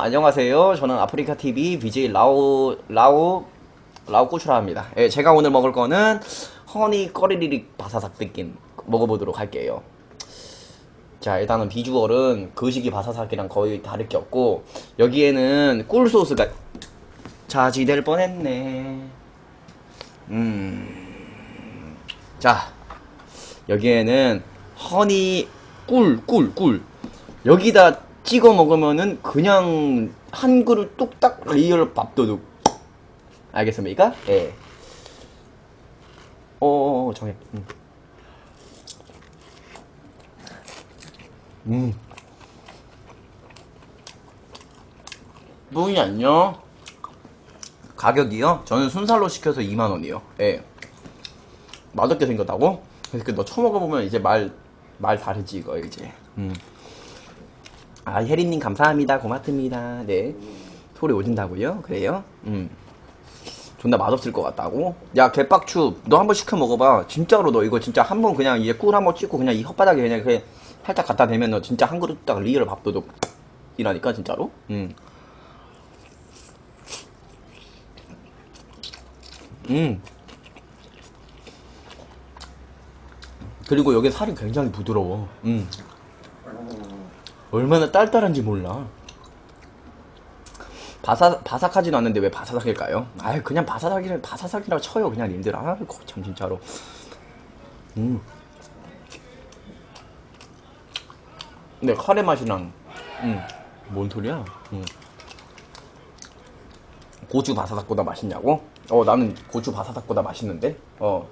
안녕하세요. 저는 아프리카 TV BJ 라오 라오 라오 꼬추라 합니다. 예, 제가 오늘 먹을 거는 허니 꺼리리릭 바사삭 뜯긴 먹어보도록 할게요. 자, 일단은 비주얼은 거시기 바사삭이랑 거의 다를 게 없고 여기에는 꿀 소스가 자지될 뻔했네. 음, 자, 여기에는 허니 꿀, 꿀, 꿀. 여기다 찍어 먹으면은 그냥 한 그릇 뚝딱 리얼 밥도둑. 알겠습니까? 예. 어어어, 정해. 음. 음. 부인이 안녕. 가격이요? 저는 순살로 시켜서 2만원이요. 예. 맛없게 생겼다고? 그래서 너 처먹어보면 이제 말, 말 다르지, 이거, 이제. 음. 아, 혜리님 감사합니다. 고맙습니다. 네. 소리 오진다고요? 그래요? 음. 존나 맛없을 것 같다고? 야, 개빡추. 너 한번 시켜 먹어봐. 진짜로 너 이거 진짜 한 번 그냥 이제 꿀 한번 찍고 그냥 이 혓바닥에 그냥 그냥 살짝 갖다 대면 너 진짜 한 그릇 딱 리얼 밥도둑 이라니까, 진짜로? 음. 음. 그리고 여기 살이 굉장히 부드러워. 음. 얼마나 딸딸한지 몰라. 바사, 바삭하진 않는데 왜 바사삭일까요? 아유, 그냥 바사삭이라, 바사삭이라고 쳐요, 그냥 님들. 아, 참, 진짜로. 음. 근데 카레 맛이랑, 음, 뭔 소리야? 음. 고추 바사삭보다 맛있냐고? 어, 나는 고추 바사삭보다 맛있는데? 어.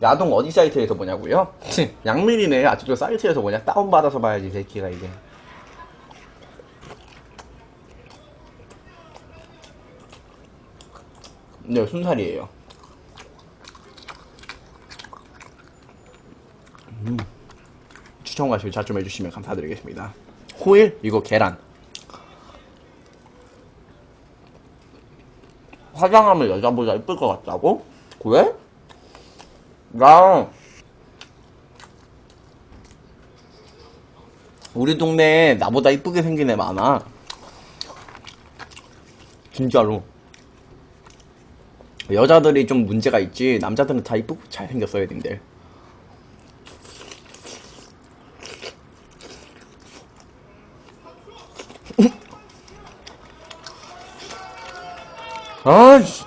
야동 어디 사이트에서 보냐고요? 양밀이네. 아직도 사이트에서 보냐? 다운받아서 봐야지, 이 새끼가 이게. 네, 순살이에요. 음. 추천과 시 자좀 해주시면 감사드리겠습니다. 호일? 이거 계란. 화장하면 여자보다 이쁠 것 같다고? 그래? 나 우리 동네에 나보다 이쁘게 생긴 애 많아. 진짜로. 여자들이 좀 문제가 있지 남자들은 다 이쁘고 잘생겼어요 님들 아씨.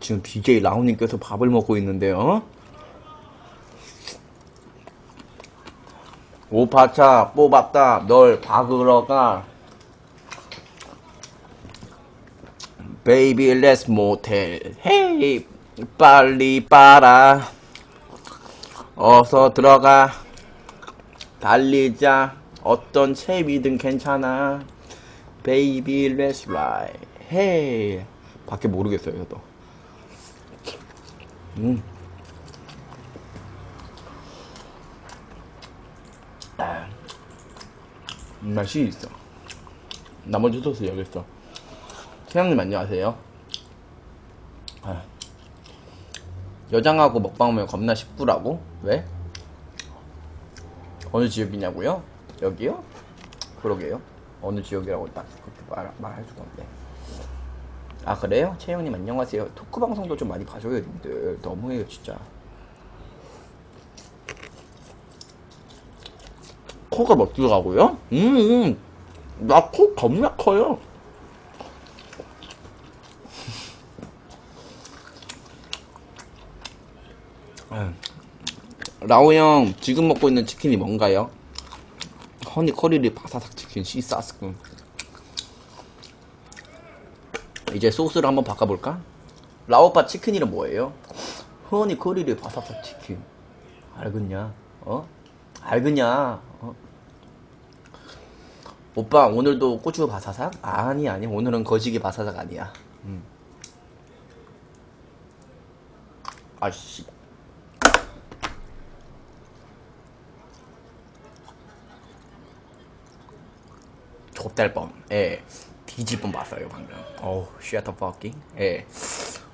지금 BJ 라온님께서 밥을 먹고 있는데요 오파차 뽑았다. 널 박으러 가 베이비 레스 모텔 헤이 빨리 빨아. 어서 들어가. 달리자. 어떤 채비든 괜찮아. 베이비 레스 라이 헤이 밖에 모르겠어요 저도. 음. 아, 맛이 있어. 나머지 소스 여기 있어 태양님 안녕하세요. 아, 여장하고 먹방하면 겁나 식구라고? 왜? 어느 지역이냐고요? 여기요? 그러게요. 어느 지역이라고 딱 그렇게 말, 말할 수가 없네. 아 그래요? 채영님 안녕하세요. 토크 방송도 좀 많이 봐줘요, 님들. 너무해요, 진짜. 코가 몇 들어가고요? 음, 음. 나코 겁나 커요. 라오 형 지금 먹고 있는 치킨이 뭔가요? 허니 커리리 바사삭 치킨 시사스군 이제 소스를 한번 바꿔볼까? 라오빠 치킨 이름 뭐예요? 허니 커리리 바사삭 치킨 알겠냐? 어? 알겠냐? 어? 오빠 오늘도 고추 바사삭? 아니 아니 오늘은 거시기 바사삭 아니야 음. 아씨 좁될 뻔. 예. 뒤질 뻔 봤어요, 방금. 어우, 쉣더 fucking. 예.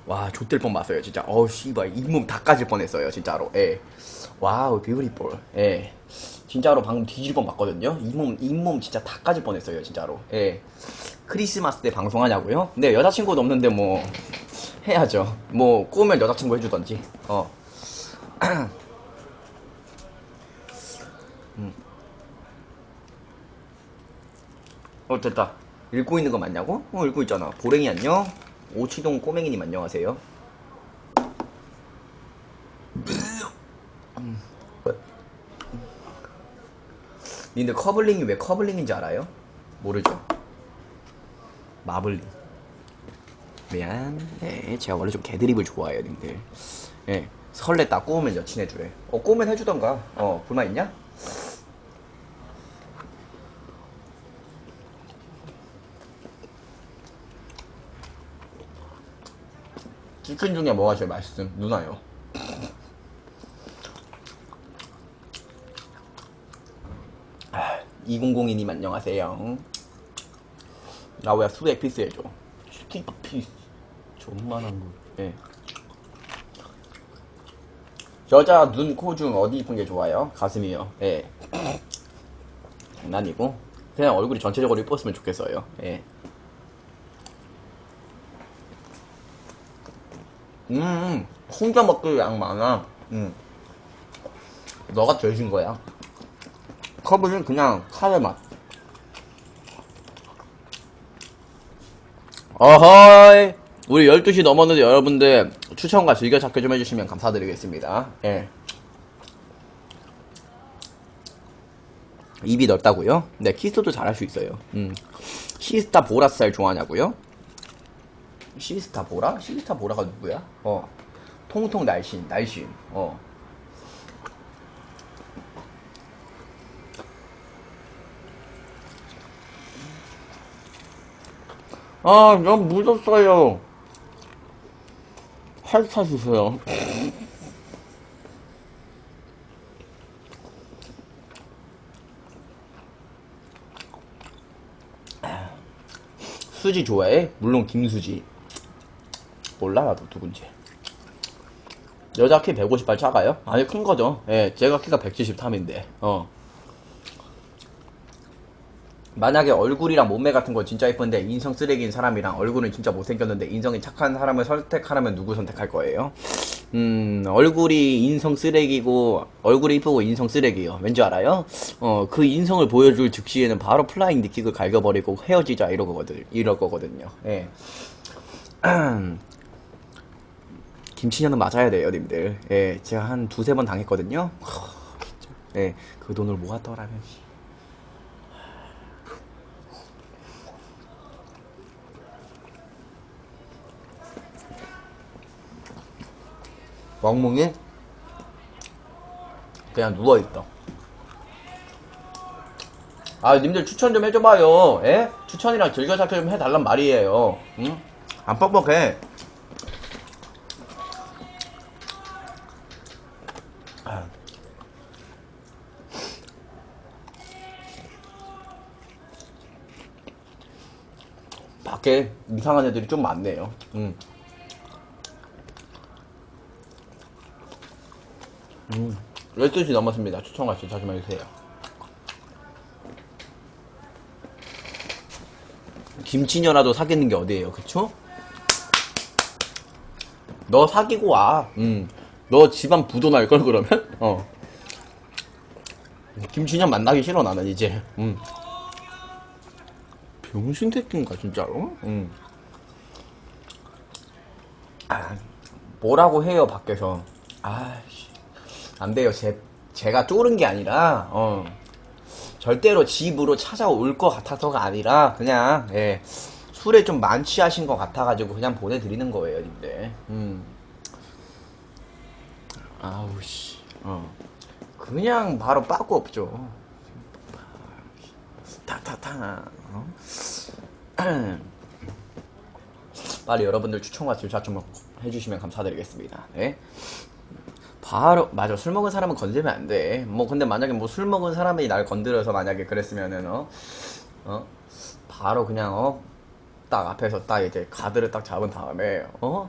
와 좆될 뻔 봤어요 진짜 어우 씨발 잇몸 다 까질 뻔 했어요 진짜로 예 와우 뷰티풀 예 진짜로 방금 뒤질 뻔 봤거든요 잇몸 잇몸 진짜 다 까질 뻔 했어요 진짜로 예 크리스마스 때 방송하냐고요? 네 여자친구도 없는데 뭐 해야죠 뭐 꼬우면 여자친구 해주던지 어 어 됐다. 읽고 있는 거 맞냐고? 어 읽고 있잖아. 보랭이 안녕? 오치동 꼬맹이님 안녕하세요. 음. 니들 커블링이 왜 커블링인지 알아요? 모르죠. 마블링. 미안 네 제가 원래 좀 개드립을 좋아해요 님들. 예 설렜다. 꼬우면 여친 해주래. 어 꼬우면 해주던가. 어 불만 있냐? 치킨 중에 뭐가 제일 맛있음? 누나요. 아, 2002님 안녕하세요. 라오야 수액 피스 해줘. 치킨 피스. 존만한 거. 예. 여자 눈, 코 중 어디 이쁜 게 좋아요? 가슴이요. 예. 장난이고. 그냥 얼굴이 전체적으로 이뻤으면 좋겠어요. 예. 음, 혼자 먹기 양 많아. 음. 너가 제일 신 거야. 컵은 그냥 카레 맛. 어허이. 우리 12시 넘었는데 여러분들 추천과 즐겨찾기 좀 해주시면 감사드리겠습니다. 예. 입이 넓다고요? 네, 키스도 잘할 수 있어요. 음. 시스타 보라살 좋아하냐고요? 시스타 보라? 시스타 보라가 누구야? 어. 통통 날씬, 날씬. 어. 아, 너무 묻었어요. 핥아 주세요. 수지 좋아해? 물론 김수지. 몰라 나도 누군지. 여자 키 158 작아요? 아니 큰 거죠. 예, 제가 키가 173인데. 어. 만약에 얼굴이랑 몸매 같은 거 진짜 예쁜데 인성 쓰레기인 사람이랑 얼굴은 진짜 못생겼는데 인성이 착한 사람을 선택하라면 누구 선택할 거예요? 음, 얼굴이 인성 쓰레기고 얼굴이 이쁘고 인성 쓰레기요. 왠지 알아요? 어, 그 인성을 보여줄 즉시에는 바로 플라잉 니킥을 갈겨버리고 헤어지자 이러 거거든, 이럴 거거든요. 예. 김치년은 맞아야 돼요, 님들. 예, 제가 한 두세 번 당했거든요. 예, 그 돈을 모았더라면. 씨. 멍멍이 그냥 누워있다. 아, 님들 추천 좀 해줘봐요. 예? 추천이랑 즐겨찾기 좀 해달란 말이에요. 응? 안 뻑뻑해. 밖에 이상한 애들이 좀 많네요. 음. 음. 12시 넘었습니다. 추천 같이 자주 해주세요. 김치녀라도 사귀는 게 어디예요, 그쵸? 너 사귀고 와. 음. 너 집안 부도 날걸 그러면? 어. 김치녀 만나기 싫어 나는 이제. 음. 병신 새끼인가 진짜로? 음. 아, 뭐라고 해요 밖에서. 아씨. 안 돼요. 제, 제가 쫄은 게 아니라, 어. 절대로 집으로 찾아올 것 같아서가 아니라, 그냥, 예. 술에 좀 만취하신 것 같아가지고 그냥 보내드리는 거예요, 님들. 음. 아우, 씨. 어. 그냥 바로 빠꾸 없죠. 탁탁탁. 어? 빨리 여러분들 추천과 질차 좀 해주시면 감사드리겠습니다. 네. 바로 맞아 술 먹은 사람은 건들면 안 돼. 뭐 근데 만약에 뭐 술 먹은 사람이 날 건드려서 만약에 그랬으면은 어, 어 바로 그냥 어 딱 앞에서 딱 이제 가드를 딱 잡은 다음에 어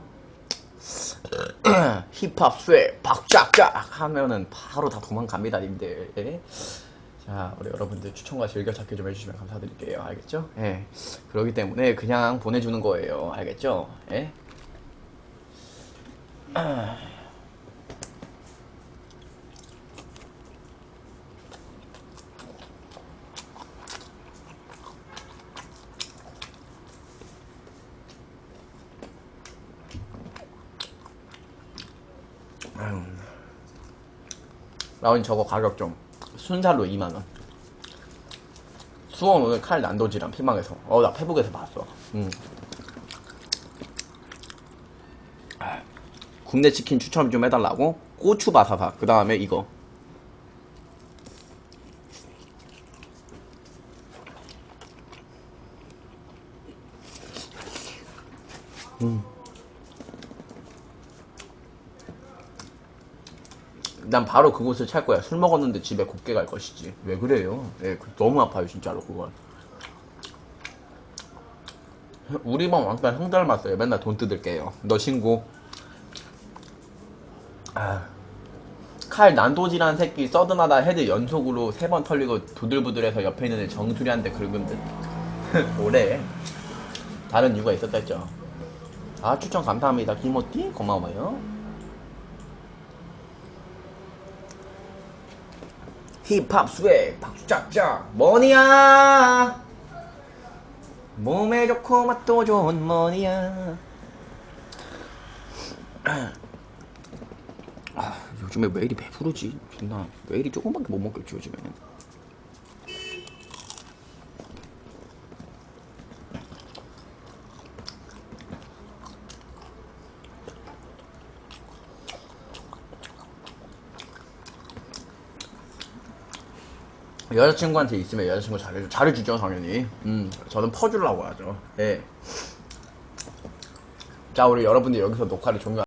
힙합 스웨 박짝짝 하면은 바로 다 도망갑니다 님들 예? 자 우리 여러분들 추천과 즐겨찾기 좀 해주시면 감사드릴게요 알겠죠? 예 그러기 때문에 그냥 보내주는 거예요 알겠죠? 예? 라온이 저거 가격 좀 순살로 2만원. 수원 오늘 칼 난도지랑 피망에서. 어 나 페북에서 봤어. 음. 아, 굽네 치킨 추천 좀 해달라고? 고추 바사사 그 다음에 이거 난 바로 그곳을 찰 거야. 술 먹었는데 집에 곱게 갈 것이지. 왜 그래요? 예, 그- 너무 아파요, 진짜로, 그건. 우리 방 왕따 형 닮았어요. 맨날 돈 뜯을게요. 너 친구. 아. 칼 난도지란 새끼 서든하다 헤드 연속으로 세 번 털리고 부들부들해서 옆에 있는 애 정수리한테 긁은 듯. 오래. 다른 이유가 있었다 했죠. 아, 추천 감사합니다. 김호띠? 고마워요. 힙합 스웨 박수 짝짝 머니야. 몸에 좋고 맛도 좋은 머니야. 아 요즘에 왜 이리 배부르지? 존나. 왜 이리 조금밖에 못 먹겠지 요즘에 여자친구한테 있으면 여자친구 잘해주, 잘해주죠, 당연히. 음, 저는 퍼주려고 하죠. 예. 자, 우리 여러분들 여기서 녹화를 종료.